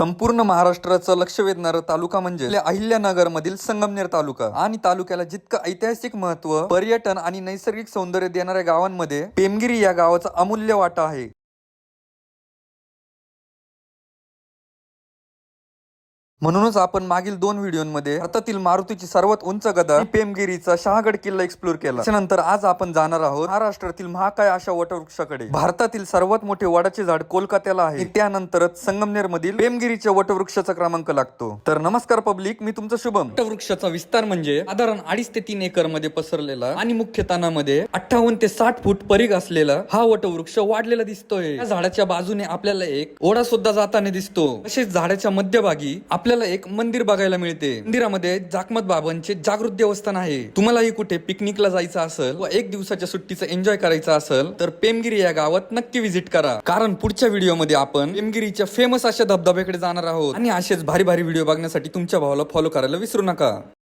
संपूर्ण महाराष्ट्राचं लक्ष वेधणारा तालुका म्हणजे अहिल्यानगरमधील अहिल्यानगर मधील संगमनेर तालुका. आणि तालुक्याला जितकं ऐतिहासिक महत्त्व पर्यटन आणि नैसर्गिक सौंदर्य देणाऱ्या गावांमध्ये पेमगिरी या गावाचा अमूल्य वाटा आहे. म्हणूनच आपण मागील दोन व्हिडिओमध्ये भारतातील मारुतीची सर्वात उंच गदा पेमगिरीचा शहागड किल्ला एक्सप्लोर केला. त्याच्यानंतर आज आपण जाणार आहोत महाराष्ट्रातील महाकाय अशा वटवृक्षाकडे. भारतातील सर्वात मोठे वडाचे झाड कोलकात्याला आहे. त्यानंतरच संगमनेर मधील पेमगिरीच्या वटवृक्षाचा क्रमांक लागतो. तर नमस्कार पब्लिक मी तुमचं शुभम. वटवृक्षाचा विस्तार म्हणजे साधारण अडीच ते तीन एकरमध्ये पसरलेला आणि मुख्य तानामध्ये अठ्ठावन्न ते साठ फूट परीघ असलेला हा वटवृक्ष वाढलेला दिसतोय. या झाडाच्या बाजूने आपल्याला एक ओढा सुद्धा जाताना दिसतो. तसेच झाडाच्या मध्यभागी आपल्या आपल्याला एक मंदिर बघायला मिळते. मंदिरामध्ये जाकमत बाबांचे जागृत देवस्थान आहे. तुम्हालाही कुठे पिकनिकला जायचं असेल व एक दिवसाच्या सुट्टीचं एन्जॉय करायचं असेल तर पेमगिरी या गावात नक्की व्हिजिट करा. कारण पुढच्या व्हिडिओमध्ये आपण पेमगिरीच्या फेमस अशा धबधब्याकडे जाणार आहोत. आणि असेच भारी भारी व्हिडिओ बघण्यासाठी तुमच्या भावाला फॉलो करायला विसरू नका.